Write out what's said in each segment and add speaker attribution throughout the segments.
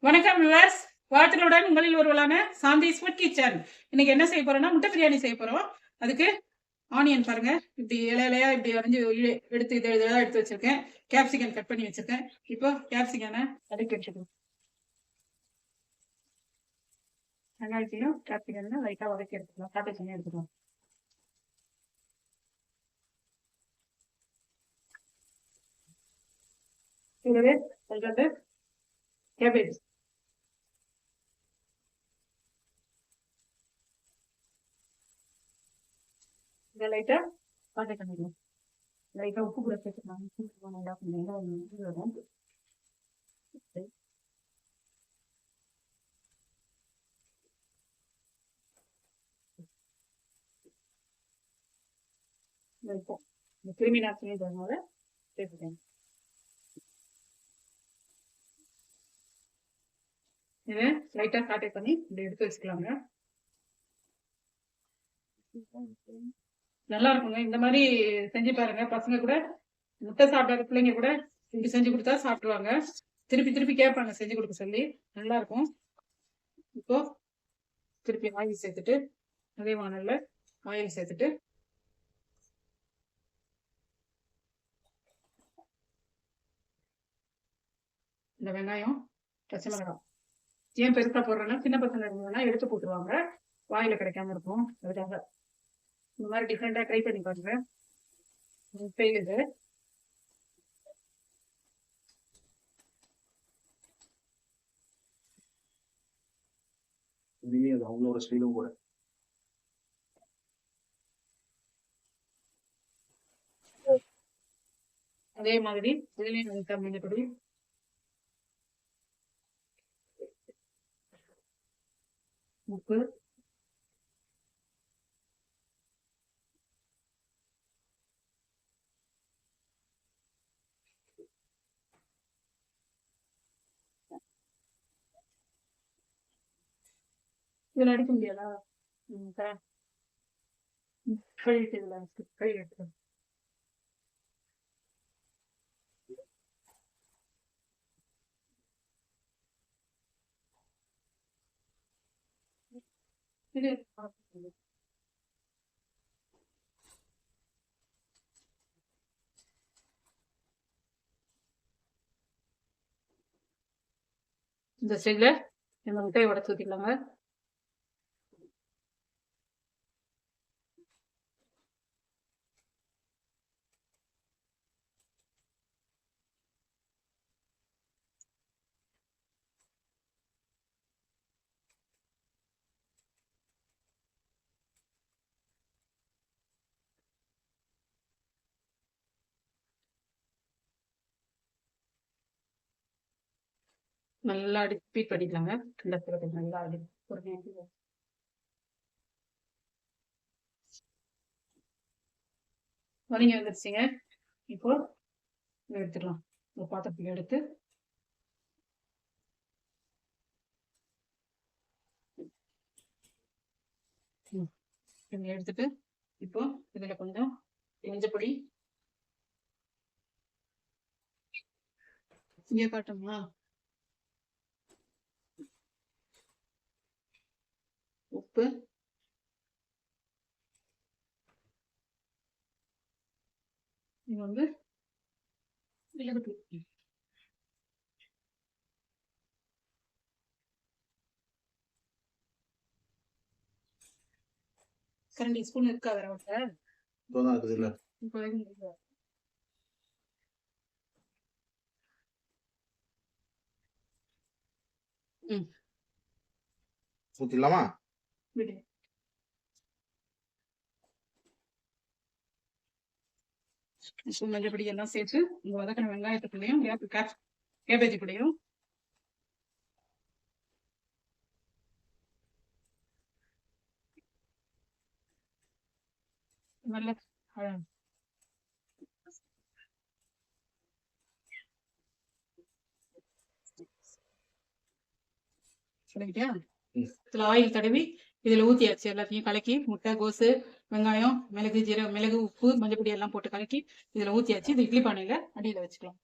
Speaker 1: வணக்கம் விவர்ஸ் வாழ்த்துக்களுடன் உங்களில் ஒருவளான சாந்தி ஸ்வீட் கிச்சன் இன்னைக்கு என்ன செய்ய போறோம்னா முட்டை பிரியாணி செய்ய போறோம். அதுக்கு ஆனியன் பாருங்க. இப்படி இலை இலையா இப்படி வரைஞ்சு இழு- எடுத்து இதை இதெல்லாம் எடுத்து வச்சிருக்கேன். கேப்சிகன் கட் பண்ணி வச்சிருக்கேன். இப்போ கேப்சிகனை அடுக்கி வச்சுக்கணும் வெங்காயத்தையும் கேப்சிகன் லைட்டா வதக்கி எடுத்துக்கலாம். காட்டை எடுத்துக்கலாம். இதுவே கேபேஜ் இதை லைட்டா காட்டை பண்ணிடலாம் லைட்டாக உப்பு கூட சேர்த்துக்கலாம். உப்பு கூட நல்லா கொஞ்சம் இது வரும். லைட்டா இந்த கிருமி நாசினி இதனால சேர்த்துக்கேன் இதை லைட்டா காட்டை பண்ணி இப்படி எடுத்து வச்சுக்கலாங்க. நல்லா இருக்குங்க. இந்த மாதிரி செஞ்சு பாருங்க. பசங்க கூட முட்டை சாப்பிடாத பிள்ளைங்க கூட இப்படி செஞ்சு கொடுத்தா சாப்பிடுவாங்க. திருப்பி திருப்பி கேட்பாங்க. செஞ்சு கொடுக்க சொல்லி. நல்லா இருக்கும். இப்போ திருப்பி ஆயில் சேர்த்துட்டு அதே வானல்ல ஆயில் சேர்த்துட்டு. இந்த வெங்காயம் பச்சை மிளகாய். ஏன் பெருசா போடுறேன்னா சின்ன பசங்க இருந்ததுன்னா எடுத்து போட்டுருவாங்க. வாயில கிடைக்காம இருக்கும். அதுக்காக இந்த மாதிரி டிஃப்ரெண்டா ட்ரை பண்ணி பாருங்க. செய்யுது
Speaker 2: அது அவங்களோட ஸ்டைலும் கூட.
Speaker 1: அதே மாதிரி இதுலயும் லைட்டா மஞ்சப்பொடி உப்பு. இதுல அடிக்க முடியாதா? ம், கழுவிட்டு இதுல இருக்கு. இது. இந்த ஸ்டேஜ்ல இந்த முட்டையை உடச்சு ஊத்திக்கலாங்க. நல்லா அடி பீட் பண்ணிக்கலாங்க. இந்த நல்லா அடி பொறுமையாக வதங்கி வந்துருச்சுங்க. இப்போ எடுத்துடலாம். எடுத்துக்கலாம் ஒரு எடுத்து. எடுத்துட்டு இப்போ இதுல கொஞ்சம் மஞ்சப்பொடி இங்கே காட்டுங்களா உப்பு இது வந்து மிளகுத்தூள் கரண்டி ஸ்பூன் இருக்கா வேற விட்ட
Speaker 2: இப்போதான் இருக்குது இல்ல
Speaker 1: இப்போ இல்லை. ம்.
Speaker 2: ஊத்திடலாமா
Speaker 1: விடு. மஞ்சப்பொடி எல்லாம் சேர்த்து இந்த வதக்கின வெங்காயத்துக்குள்ளேயும் கேபேஜ் நல்ல சொல்லிக்கிட்டியா. இதுல ஆயில் தடவி இதுல ஊத்தியாச்சு எல்லாத்தையும் கலக்கி முட்டை கோசு வெங்காயம் மிளகு ஜீரகம் மிளகு உப்பு மஞ்சப்பொடி எல்லாம் போட்டு கலக்கி இதுல ஊத்தியாச்சு இது இட்லி பானையில அடியில வச்சுக்கலாம்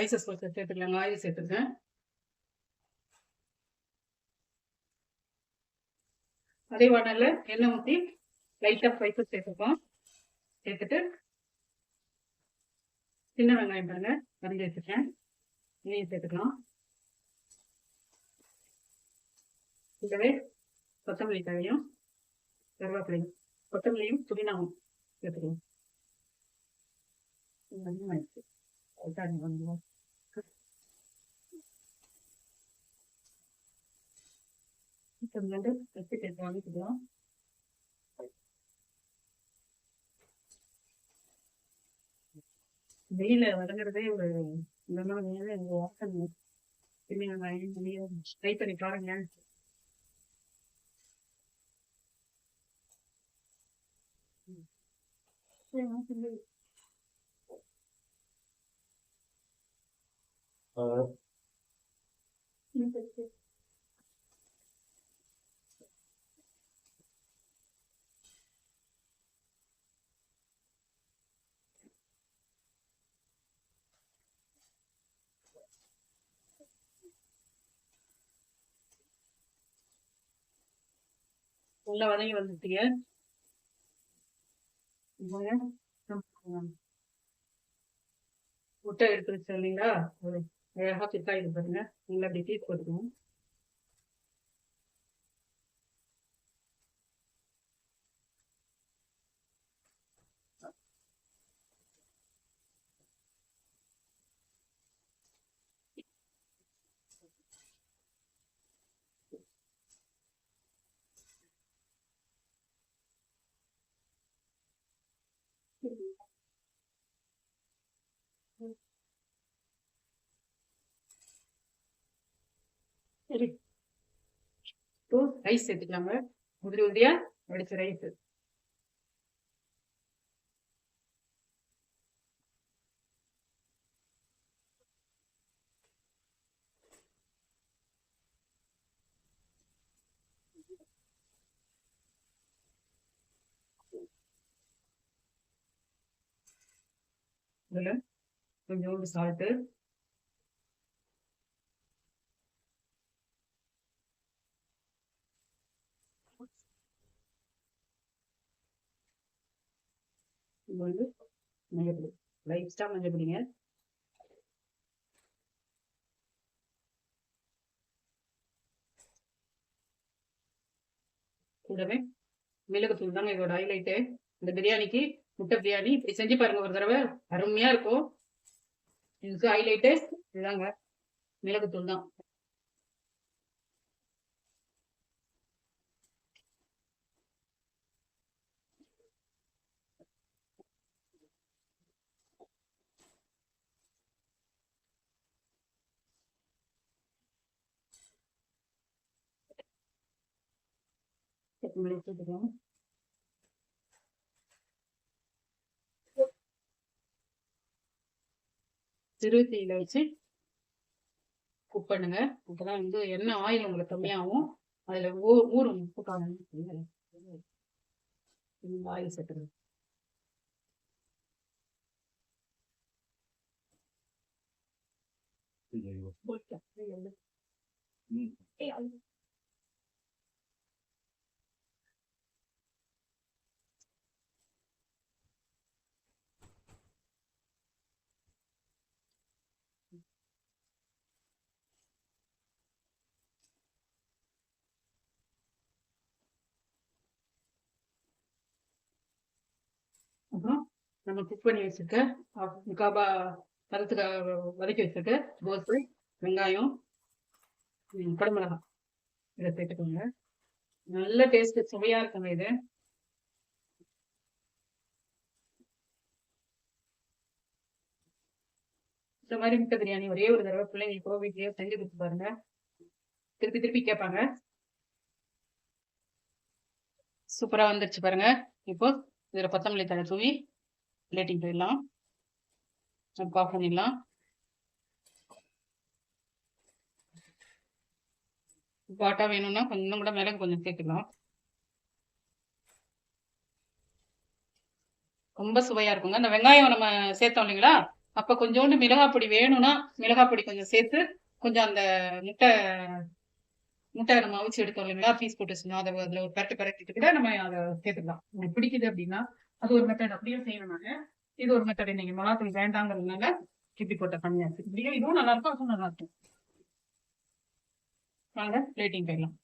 Speaker 1: ஸ்பைசஸ் கொஞ்சம் சேர்த்துக்கலாங்க ஆயில் சேர்த்துருக்கேன் அதே வானல்ல எண்ணெய் ஊற்றி லைட்டாக ஸ்பைசஸ் சேர்த்துப்போம். சேர்த்துட்டு சின்ன வெங்காயம் பாருங்க வரைஞ்சி வச்சுருக்கேன். இதையும் சேர்த்துக்கலாம். கூடவே கொத்தமல்லி தழையும் கருவேப்பிலையும் கொத்தமல்லியும் புதினாவும் சேர்த்துக்கலாம். அதிகமாயிடுச்சு வந்து வச்சு சேர்த்து வாங்கிக்கலாம் வெயில வதங்குறதே ஒரு இந்த மாதிரி வாசனை ட்ரை பண்ணி பாருங்க. உள்ள வதங்கி வந்துட்டீங்க முட்டை எடுத்து இல்லைங்களா? அழகா பித்தா பாருங்க. நல்லா அப்படி டீ போட்டுக்கணும் ரைஸ் சேர்த்துக்கலாங்க உதிரி உதிரியா? வெடிச்ச ரைஸ் இதுல கொஞ்சோண்டு சால்ட்டு இது வந்து மஞ்சள் லைட்டா மஞ்சள் பொடிங்க கூடவே மிளகுத்தூள் தாங்க இதோட ஹைலைட்டு இந்த பிரியாணிக்கு முட்டை பிரியாணி இப்படி செஞ்சு பாருங்க ஒரு தடவை. அருமையா இருக்கும். இதுக்கு ஹைலைட்டு இதுதாங்க. மிளகுத்தூள் தான். கொத்தமல்லி சிறு தீயில வச்சு குக் பண்ணுங்க. அப்பதான் வந்து எண்ணெய் ஆயில் உங்களுக்கு கம்மியாகும். அதுல ஊ ஊறும். உப்பு காணும் ஆயில் சேர்த்துருங்க அப்புறம் நம்ம குக் பண்ணி வச்சிருக்க முக்காபா பதத்துக்கு வதக்கி வச்சிருக்க தோசை வெங்காயம் ம், குடமிளகாய் இதை சேர்த்துக்கோங்க. நல்ல டேஸ்ட் சுவையா இருக்குங்க இது. இந்த மாதிரி முட்டை பிரியாணி ஒரே ஒரு தடவை பிள்ளைங்களுக்கோ வீட்லயோ செஞ்சு கொடுத்து பாருங்க. திருப்பி திருப்பி கேட்பாங்க. சூப்பரா வந்துருச்சு பாருங்க. இப்போ இதுல கொத்தமல்லி தழை தூவி பிளேட்டிங் போயிடலாம் ஆஃப் பண்ணிடலாம். பாட்டா வேணும்னா கொஞ்சம் கூட மிளகு கொஞ்சம் சேர்த்துக்கலாம். ரொம்ப சுவையா இருக்குங்க. அந்த வெங்காயம் நம்ம சேர்த்தோம் இல்லைங்களா? அப்ப கொஞ்சோண்டு மிளகாப்பொடி வேணும்னா மிளகாப்பொடி கொஞ்சம் சேர்த்து கொஞ்சம் அந்த முட்டை முட்டை நம்ம அவிச்சு எடுத்தோம் இல்லைங்களா? பீஸ் போட்டு வச்சிருந்தோம். அதை அதுல ஒரு பரட்டு பரட்டிட்டு கூட நம்ம அதை சேர்த்துக்கலாம். உங்களுக்கு பிடிக்குது அப்படின்னா அது ஒரு மெத்தட் அப்படியே செய்யணும் நாங்க இது ஒரு மெத்தட் நீங்க மிளகாத்தூள் வேண்டாங்கிறதுனால இப்படி போட்ட பண்ணியாச்சு இப்படியே இதுவும் நல்லா இருக்கும் அதுவும் நல்லா இருக்கும். வாங்க பிளேட்டிங் போயிடலாம்.